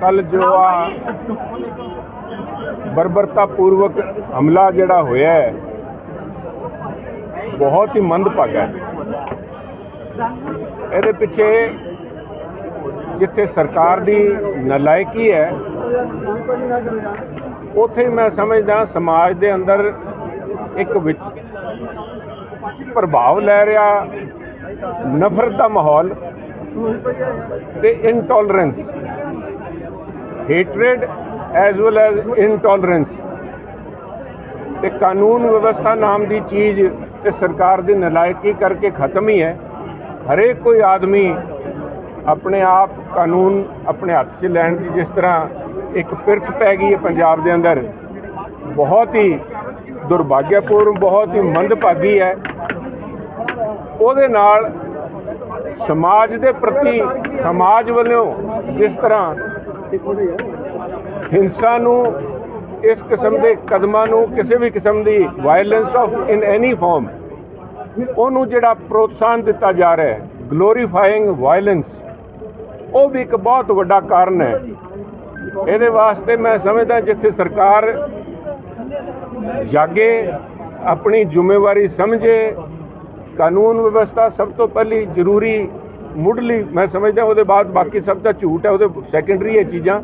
ਕੱਲ ਜੋ ਆ ਬਰਬਰਤਾ ਪੂਰਵਕ ਹਮਲਾ ਜਿਹੜਾ ਹੋਇਆ ਹੈ, ਬਹੁਤ ਹੀ ਮੰਦਭਾਗਾ ਹੈ। ਇਹਦੇ ਪਿੱਛੇ ਜਿੱਥੇ ਸਰਕਾਰ ਦੀ ਨਲਾਇਕੀ ਹੈ, ਉੱਥੇ ਮੈਂ ਸਮਝਦਾ ਸਮਾਜ ਦੇ ਅੰਦਰ ਇੱਕ ਪ੍ਰਭਾਵ ਲੈ ਰਿਹਾ, ਨਫ਼ਰਤ ਦਾ ਮਾਹੌਲ। ਤੇ intolerance hatred as well as intolerance ਤੇ ਕਾਨੂੰਨ ਵਿਵਸਥਾ ਨਾਮ ਦੀ ਚੀਜ਼ ਤੇ ਸਰਕਾਰ ਦੀ ਨਲਾਇਕੀ ਕਰਕੇ ਖਤਮ ਹੀ ਹੈ। ਹਰੇਕ ਕੋਈ ਆਦਮੀ ਆਪਣੇ ਆਪ ਕਾਨੂੰਨ ਆਪਣੇ ਹੱਥ 'ਚ ਲੈਣ ਦੀ ਜਿਸ ਤਰ੍ਹਾਂ ਇੱਕ ਪਿਰਤ ਪੈ ਗਈ ਹੈ ਪੰਜਾਬ ਦੇ ਅੰਦਰ, ਬਹੁਤ ਹੀ ਦੁਰਭਾਗਿਆਪੂਰਨ, ਬਹੁਤ ਹੀ ਮੰਦਭਾਗੀ ਹੈ। ਉਹਦੇ ਨਾਲ ਸਮਾਜ ਦੇ ਪ੍ਰਤੀ ਸਮਾਜ ਵੱਲੋਂ ਜਿਸ ਤਰ੍ਹਾਂ ਹਿੰਸਾ ਨੂੰ ਇਸ ਕਿਸਮ ਦੇ ਕਦਮਾਂ ਨੂੰ ਕਿਸੇ ਵੀ ਕਿਸਮ ਦੀ violence of in any form ਉਹਨੂੰ ਜਿਹੜਾ ਪ੍ਰੋਤਸਾਹਨ ਦਿੱਤਾ ਜਾ ਰਿਹਾ ਹੈ ਗਲੋਰੀਫਾਈਂਗ ਵਾਇਲੈਂਸ ਉਹ ਵੀ ਇੱਕ ਬਹੁਤ ਵੱਡਾ ਕਾਰਨ ਹੈ। ਇਹਦੇ ਵਾਸਤੇ ਮੈਂ ਸਮਝਦਾ ਜਿੱਥੇ ਸਰਕਾਰ ਜਾਗੇ, ਆਪਣੀ ਜ਼ਿੰਮੇਵਾਰੀ ਸਮਝੇ ਕਾਨੂੰਨ ਵਿਵਸਥਾ ਸਭ ਤੋਂ ਪਹਿਲੀ ਜ਼ਰੂਰੀ ਮੁੱਢਲੀ ਮੈਂ ਸਮਝਦਾ ਉਹਦੇ ਬਾਅਦ ਬਾਕੀ ਸਭ ਦਾ ਝੂਠ ਹੈ, ਉਹਦੇ ਸੈਕੰਡਰੀ ਇਹ ਚੀਜ਼ਾਂ।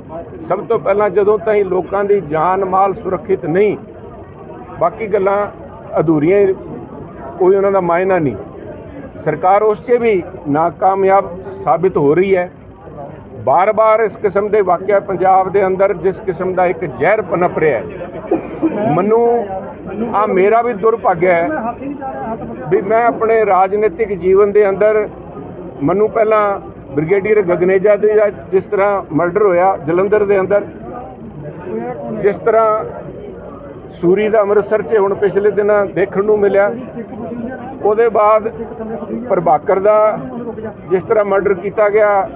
ਸਭ ਤੋਂ ਪਹਿਲਾਂ ਜਦੋਂ ਤਾਈਂ ਲੋਕਾਂ ਦੀ ਜਾਨ ਮਾਲ ਸੁਰੱਖਿਅਤ ਨਹੀਂ, ਬਾਕੀ ਗੱਲਾਂ ਅਧੂਰੀਆਂ ਕੋਈ ਉਹਨਾਂ ਦਾ ਮਾਇਨਾ ਨਹੀਂ। ਸਰਕਾਰ ਉਸ 'ਚ ਵੀ ਨਾਕਾਮਯਾਬ ਸਾਬਿਤ ਹੋ ਰਹੀ ਹੈ। ਬਾਰ-ਬਾਰ ਇਸ ਕਿਸਮ ਦੇ ਵਾਕਿਆ ਪੰਜਾਬ ਦੇ ਅੰਦਰ ਜਿਸ ਕਿਸਮ ਦਾ ਇੱਕ ਜ਼ਹਿਰ ਪਨਪ ਰਿਹਾ ਹੈ। ਮੈਨੂੰ ਆ ਮੇਰਾ ਵੀ ਦੁਰਭਾਗਿਆ ਹੈ ਵੀ ਮੈਂ ਆਪਣੇ ਰਾਜਨੀਤਿਕ ਜੀਵਨ ਦੇ ਅੰਦਰ ਮੈਨੂੰ ਪਹਿਲਾਂ ਬ੍ਰਿਗੇਡੀਅਰ ਗਗਨੇਜਾ ਦੇ ਜਿਸ ਤਰ੍ਹਾਂ ਮਰਡਰ ਹੋਇਆ, ਜਲੰਧਰ ਦੇ ਅੰਦਰ, ਜਿਸ ਤਰ੍ਹਾਂ ਸੂਰੀ ਦਾ ਅੰਮ੍ਰਿਤਸਰ 'ਚ ਹੁਣ ਪਿਛਲੇ ਦਿਨਾਂ ਦੇਖਣ ਨੂੰ ਮਿਲਿਆ, ਉਹਦੇ ਬਾਅਦ ਪ੍ਰਭਾਕਰ ਦਾ ਜਿਸ ਤਰ੍ਹਾਂ ਮਰਡਰ ਕੀਤਾ ਗਿਆ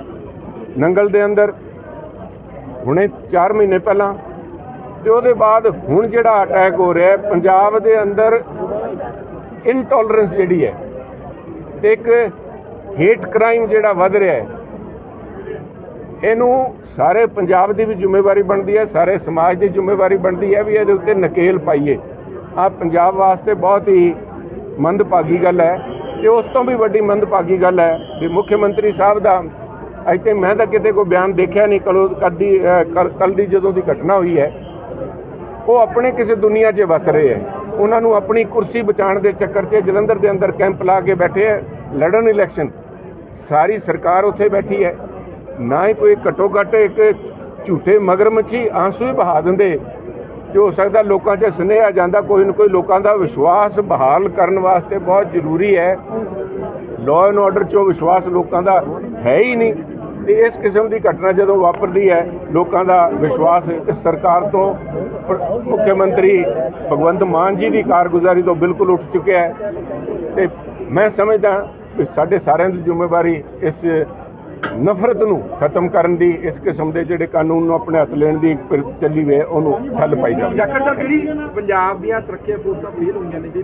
ਨੰਗਲ ਦੇ ਅੰਦਰ, ਹੁਣੇ 4 ਮਹੀਨੇ ਪਹਿਲਾਂ ਤੇ ਉਹਦੇ ਬਾਅਦ ਹੁਣ ਜਿਹੜਾ ਅਟੈਕ ਹੋ ਰਿਹਾ ਪੰਜਾਬ ਦੇ ਅੰਦਰ ਇਨਟੋਲਰੈਂਸ ਜਿਹੜੀ ਹੈ ਤੇ ਇੱਕ ਹੇਟ ਕ੍ਰਾਈਮ ਜਿਹੜਾ ਵੱਧ ਰਿਹਾ ਹੈ, ਇਹਨੂੰ ਸਾਰੇ ਪੰਜਾਬ ਦੀ ਵੀ ਜ਼ਿੰਮੇਵਾਰੀ ਬਣਦੀ ਹੈ, ਸਾਰੇ ਸਮਾਜ ਦੀ ਜ਼ਿੰਮੇਵਾਰੀ ਬਣਦੀ ਹੈ ਵੀ ਇਹਦੇ ਉੱਤੇ ਨਕੇਲ ਪਾਈਏ। ਆ ਪੰਜਾਬ ਵਾਸਤੇ ਬਹੁਤ ਹੀ ਮੰਦਭਾਗੀ ਗੱਲ ਹੈ ਤੇ ਉਸ ਤੋਂ ਵੀ ਵੱਡੀ ਮੰਦਭਾਗੀ ਗੱਲ ਹੈ ਵੀ ਮੁੱਖ ਮੰਤਰੀ ਸਾਹਿਬ ਦਾ ਅੱਜ ਮੈਂ ਤਾਂ ਕਿਤੇ ਕੋਈ ਬਿਆਨ ਦੇਖਿਆ ਨਹੀਂ ਕਲੋ ਕੱਦੀ ਕੱਲ ਦੀ ਜਦੋਂ ਦੀ ਘਟਨਾ ਹੋਈ ਹੈ। ਉਹ ਆਪਣੇ ਕਿਸੇ ਦੁਨੀਆ 'ਚ ਵਸ ਰਹੇ ਹੈ। ਉਹਨਾਂ ਨੂੰ ਆਪਣੀ ਕੁਰਸੀ ਬਚਾਉਣ ਦੇ ਚੱਕਰ 'ਚ ਜਲੰਧਰ ਦੇ ਅੰਦਰ ਕੈਂਪ ਲਾ ਕੇ ਬੈਠੇ ਹੈ। ਲੜਨ ਇਲੈਕਸ਼ਨ ਸਾਰੀ ਸਰਕਾਰ ਉੱਥੇ ਬੈਠੀ ਹੈ। ਨਾ ਹੀ ਕੋਈ ਘੱਟੋ ਘੱਟ ਇੱਕ ਝੂਠੇ ਮਗਰਮੱਛੀ ਆਂਸੂ ਹੀ ਬਹਾ ਦਿੰਦੇ। ਜੋ ਹੋ ਸਕਦਾ ਲੋਕਾਂ 'ਚ ਸੁਨੇਹਾ ਜਾਂਦਾ, ਕੋਈ ਨਾ ਕੋਈ ਲੋਕਾਂ ਦਾ ਵਿਸ਼ਵਾਸ ਬਹਾਲ ਕਰਨ ਵਾਸਤੇ ਬਹੁਤ ਜ਼ਰੂਰੀ ਹੈ। ਲਾਅ ਐਂਡ ਆਰਡਰ 'ਚੋਂ ਵਿਸ਼ਵਾਸ ਲੋਕਾਂ ਦਾ ਹੈ ਹੀ ਨਹੀਂ। ਤੇ ਇਸ ਕਿਸਮ ਦੀ ਘਟਨਾ ਜਦੋਂ ਵਾਪਰਦੀ ਹੈ, ਲੋਕਾਂ ਦਾ ਵਿਸ਼ਵਾਸ ਇਸ ਸਰਕਾਰ ਤੋਂ ਮੁੱਖ ਮੰਤਰੀ ਭਗਵੰਤ ਮਾਨ ਜੀ ਦੀ ਕਾਰਗੁਜ਼ਾਰੀ ਤੋਂ ਬਿਲਕੁਲ ਉੱਠ ਚੁੱਕਿਆ ਹੈ। ਤੇ ਮੈਂ ਸਮਝਦਾ ਕਿ ਸਾਡੇ ਸਾਰਿਆਂ ਦੀ ਜ਼ਿੰਮੇਵਾਰੀ ਇਸ ਨਫ਼ਰਤ ਨੂੰ ਖਤਮ ਕਰਨ ਦੀ, ਇਸ ਕਿਸਮ ਦੇ ਜਿਹੜੇ ਕਾਨੂੰਨ ਨੂੰ ਆਪਣੇ ਹੱਥ ਲੈਣ ਦੀ ਪਿਰਤ ਚੱਲੀ ਵੇ ਉਹਨੂੰ ਠੱਲ ਪਾਈ ਜਾਵੇ। ਜਾਖੜ ਸਾਹਿਬ, ਜਿਹੜੀ ਪੰਜਾਬ ਦੀਆਂ ਸੁਰੱਖਿਆ ਫੋਰਸਾਂ ਫੇਲ ਹੋਈਆਂ ਨੇ ਜੀ